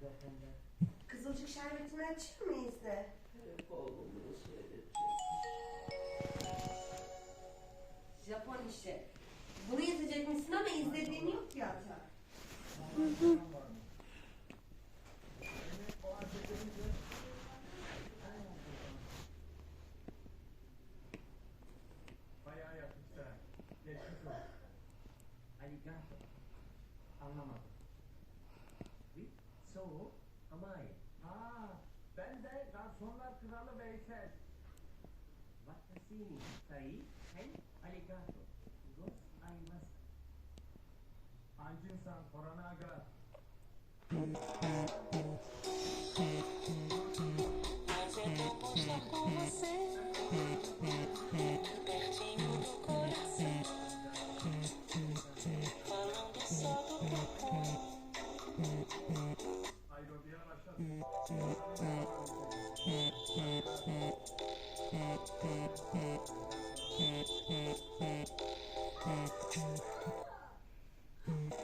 zaten ben. Kızılcık şerbetini açır mıyız de? Japon işi. Bunu izleyecekmişsin ama izlediğin yok ya Ata. Bayağı yapmışlar. Geçmiş olsun. Arigato. Anlamadım. Soğuk ama iyi. Aa, ben de Garsonlar Kralı Veysel. Watashi ni sai hai arigato. Gozaimasu. Hancın-san, Koranaga. Mas é tão bom estar com você Pertinho do coração Falando só do teu Mm-hmm.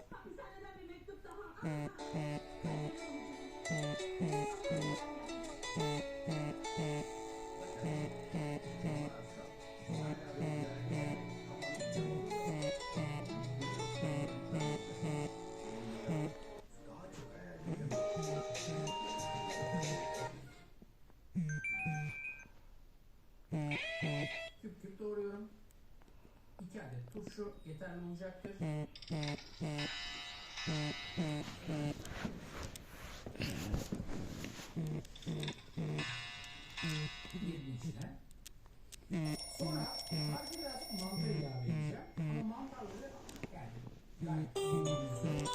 Turşu yeterli olacaktır. Diğerinin içine. Sonra sadece birazcık mantar ilave edeceğim. Ama mantarları yani gayet olmayacağız.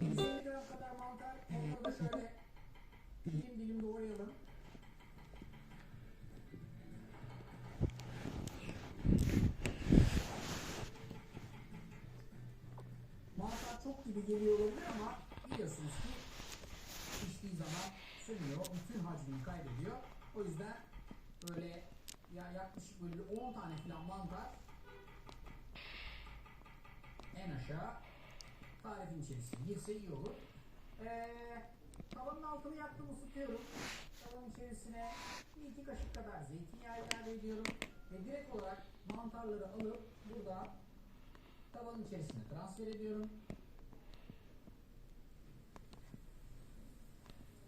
150 gram kadar mantar. Onları da şöyle dilim dilim doğrayalım. Gibi geliyor olabilir ama biliyorsunuz ki piştiği zaman sönüyor, bütün hacmini kaybediyor. O yüzden böyle ya yaklaşık böyle 10 tane falan mantar en aşağı tarifin içerisine girse iyi olur. Ee, tavanın altını yaktım ısıtıyorum. Tavanın içerisine bir iki kaşık kadar zeytinyağı ilave ediyorum. Ve direkt olarak mantarları alıp burada tavanın içerisine transfer ediyorum.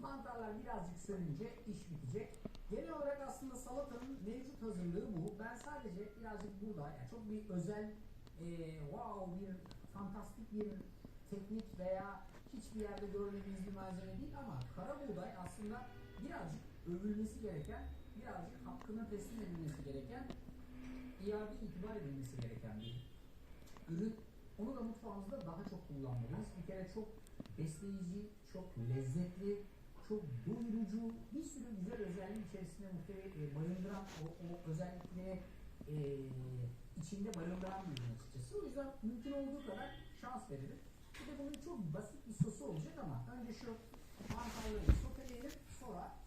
Mantarlar birazcık sönünce iş bitecek. Genel olarak aslında salatanın mevcut hazırlığı bu. Ben sadece birazcık burada, yani çok bir özel, eee wow bir fantastik bir teknik veya hiçbir yerde görmediğiniz bir malzeme değil ama kara buğday aslında birazcık övülmesi gereken, birazcık hakkına teslim edilmesi gereken, iade itibar edilmesi gereken bir ürün. Onu da mutfağımızda daha çok kullanmalıyız. Bir kere çok besleyici, çok lezzetli, çok doyurucu, bir sürü güzel özelliği içerisinde muhtemelen barındıran, o, o özellikleri e, içinde barındıran bir ürün açıkçası. O yüzden mümkün olduğu kadar şans verelim. Bir de bunun çok basit bir sosu olacak ama önce şu mantarları soteleyelim, sonra